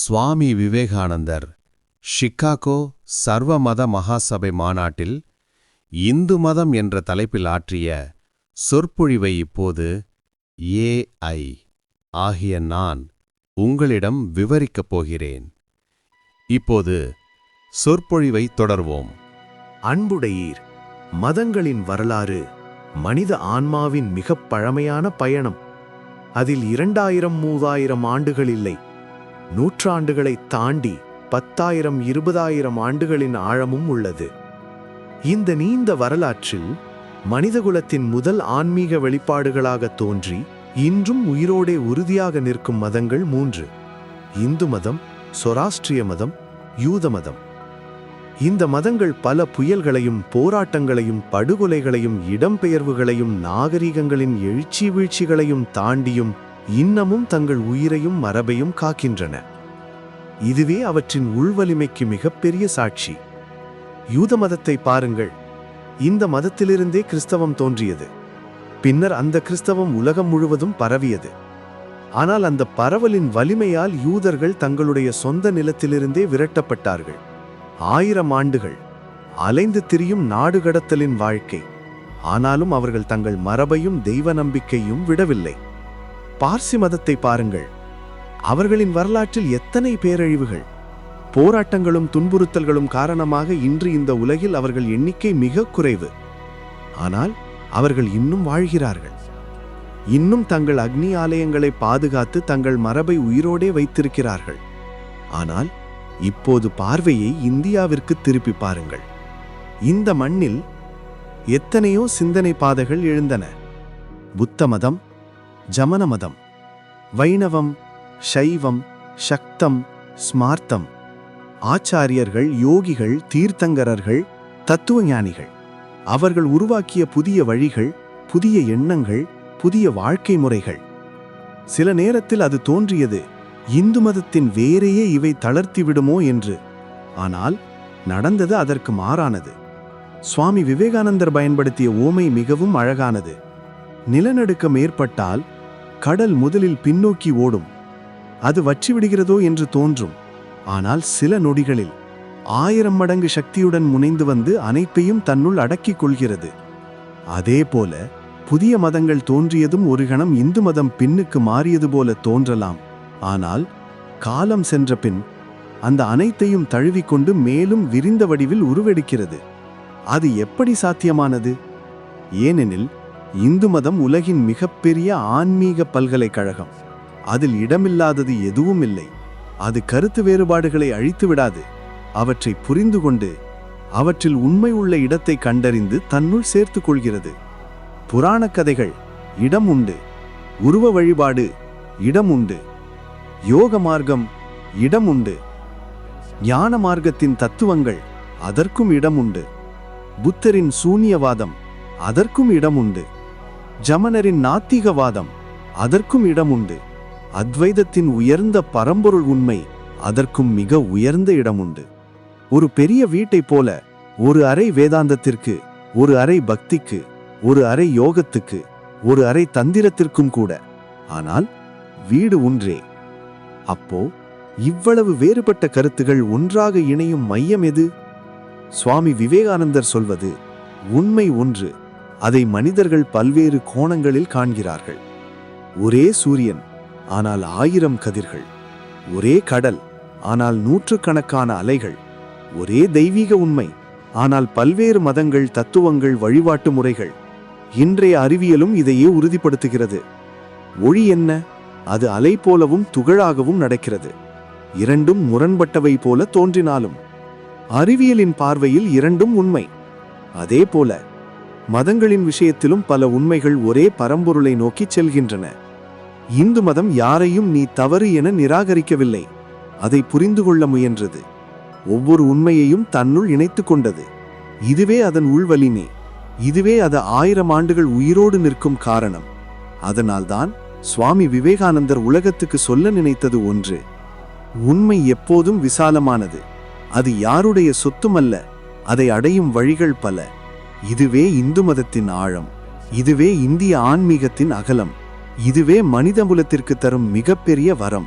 சுவாமி விவேகானந்தர் ஷிக்காகோ சர்வமத மகாசபை மாநாட்டில் இந்து மதம் என்ற தலைப்பில் ஆற்றிய சொற்பொழிவை இப்போது ஏஐ ஆகிய நான் உங்களிடம் விவரிக்கப் போகிறேன். இப்போது சொற்பொழிவை தொடர்வோம். அன்புடையீர் மதங்களின் வரலாறு மனித ஆன்மாவின் மிகப் பழமையான பயணம். அதில் இரண்டாயிரம் மூவாயிரம் ஆண்டுகள் இல்லை. நூற்றாண்டுகளைத் தாண்டி பத்தாயிரம் இருபதாயிரம் ஆண்டுகளின் ஆழமும் உள்ளது. இந்த நீண்ட வரலாற்றில் மனிதகுலத்தின் முதல் ஆன்மீக வெளிப்பாடுகளாக தோன்றி இன்றும் உயிரோடே உறுதியாக நிற்கும் மதங்கள் மூன்று. இந்து மதம் சொராஸ்ட்ரிய மதம் யூத மதம். இந்த மதங்கள் பல புயல்களையும் போராட்டங்களையும் படுகொலைகளையும் இடம்பெயர்வுகளையும் நாகரிகங்களின் எழுச்சி வீழ்ச்சிகளையும் தாண்டியும் இன்னமும் தங்கள் உயிரையும் மரபையும் காக்கின்றன. இதுவே அவற்றின் உள்வலிமைக்கு மிகப்பெரிய சாட்சி. யூத மதத்தை பாருங்கள். இந்த மதத்திலிருந்தே கிறிஸ்தவம் தோன்றியது. பின்னர் அந்த கிறிஸ்தவம் உலகம் முழுவதும் பரவியது. ஆனால் அந்த பரவலின் வலிமையால் யூதர்கள் தங்களுடைய சொந்த நிலத்திலிருந்தே விரட்டப்பட்டார்கள். ஆயிரம் ஆண்டுகள் அலைந்து திரியும் நாடு கடத்தலின் வாழ்க்கை. ஆனாலும் அவர்கள் தங்கள் மரபையும் தெய்வ நம்பிக்கையும் விடவில்லை. பார்சி மதத்தை பாருங்கள். அவர்களின் வரலாற்றில் எத்தனை பேரழிவுகள். போராட்டங்களும் துன்புறுத்தல்களும் காரணமாக இன்று இந்த உலகில் அவர்கள் எண்ணிக்கை மிக குறைவு. ஆனால் அவர்கள் இன்னும் வாழ்கிறார்கள். இன்னும் தங்கள் அக்னி ஆலயங்களை பாதுகாத்து தங்கள் மரபை உயிரோடே வைத்திருக்கிறார்கள். ஆனால் இப்போது பார்வையை இந்தியாவிற்கு திருப்பி பாருங்கள். இந்த மண்ணில் எத்தனையோ சிந்தனை பாதைகள் எழுந்தன. புத்த மதம் ஜமன மதம் வைணவம் சைவம் சக்தம் ஸ்மார்த்தம். ஆச்சாரியர்கள் யோகிகள் தீர்த்தங்கரர்கள் தத்துவஞானிகள். அவர்கள் உருவாக்கிய புதிய வழிகள் புதிய எண்ணங்கள் புதிய வாழ்க்கை முறைகள். சில நேரத்தில் அது தோன்றியது இந்து மதத்தின் வேரையே இவை தளர்த்திவிடுமோ என்று. ஆனால் நடந்தது அதற்கு மாறானது. சுவாமி விவேகானந்தர் பயன்படுத்திய ஓமை மிகவும் அழகானது. நிலநடுக்கம் ஏற்பட்டால் கடல் முதலில் பின்னோக்கி ஓடும். அது வற்றிவிடுகிறதோ என்று தோன்றும். ஆனால் சில நொடிகளில் ஆயிரம் மடங்கு சக்தியுடன் முனைந்து வந்து அனைத்தையும் தன்னுள் அடக்கிக் கொள்கிறது. அதேபோல புதிய மதங்கள் தோன்றியதும் ஒரு கணம் இந்து மதம் பின்னுக்கு மாறியது போல தோன்றலாம். ஆனால் காலம் சென்ற பின் அந்த அனைத்தையும் தழுவிக்கொண்டு மேலும் விரிந்த வடிவில் உருவெடுக்கிறது. அது எப்படி சாத்தியமானது? ஏனெனில் இந்து மதம் உலகின் மிகப்பெரிய ஆன்மீக பல்கலைக்கழகம். அதில் இடமில்லாதது எதுவும் இல்லை. அது கருத்து வேறுபாடுகளை அழித்து விடாது. அவற்றை புரிந்து கொண்டு அவற்றில் உண்மை உள்ள இடத்தை கண்டறிந்து தன்னுள் சேர்த்து கொள்கிறது. புராண கதைகள் இடம் உண்டு. உருவ வழிபாடு இடம் உண்டு. யோக மார்க்கம் இடம் உண்டு. ஞான மார்க்கத்தின் தத்துவங்கள் அதற்கும் இடம் உண்டு. புத்தரின் சூன்யவாதம் அதற்கும் இடம் உண்டு. ஜமனரின் நாத்திகவாதம் அதற்கும் இடம் உண்டு. அத்வைதத்தின் உயர்ந்த பரம்பொருள் உண்மை அதற்கும் மிக உயர்ந்த இடம் உண்டு. ஒரு பெரிய வீட்டைப் போல ஒரு அறை வேதாந்தத்திற்கு ஒரு அறை பக்திக்கு ஒரு அறை யோகத்துக்கு ஒரு அறை தந்திரத்திற்கும் கூட. ஆனால் வீடு ஒன்றே. அப்போ இவ்வளவு வேறுபட்ட கருத்துகள் ஒன்றாக இணையும் மையம் எது? சுவாமி விவேகானந்தர் சொல்வது உண்மை ஒன்று. அதை மனிதர்கள் பல்வேறு கோணங்களில் காண்கிறார்கள். ஒரே சூரியன் ஆனால் ஆயிரம் கதிர்கள். ஒரே கடல் ஆனால் நூற்றுக்கணக்கான அலைகள். ஒரே தெய்வீக உண்மை ஆனால் பல்வேறு மதங்கள் தத்துவங்கள் வழிபாட்டு முறைகள். இன்றைய அறிவியலும் இதையே உறுதிப்படுத்துகிறது. ஒளி என்ன? அது அலை போலவும் துகளாகவும் நடக்கிறது. இரண்டும் முரண்பட்டவை போல தோன்றினாலும். அறிவியலின் பார்வையில் இரண்டும் உண்மை. அதே போல மதங்களின் விஷயத்திலும் பல உண்மைகள் ஒரே பரம்பொருளை நோக்கிச் செல்கின்றன. இந்து மதம் யாரையும் நீ தவறு என நிராகரிக்கவில்லை. அதை புரிந்து கொள்ள முயன்றது. ஒவ்வொரு உண்மையையும் தன்னுள் இணைத்து கொண்டது. இதுவே அதன் உள்வலிமை. இதுவே அது ஆயிரம் ஆண்டுகள் உயிரோடு நிற்கும் காரணம். அதனால்தான் சுவாமி விவேகானந்தர் உலகத்துக்கு சொல்ல நினைத்தது ஒன்று. உண்மை எப்போதும் விசாலமானது. அது யாருடைய சொத்துமல்ல. அதை அடையும் வழிகள் பல. இதுவே இந்து மதத்தின் ஆழம் இதுவே இந்திய ஆன்மீகத்தின் அகலம் இதுவே மனிதகுலத்திற்கு தரும் மிகப்பெரிய வரம்.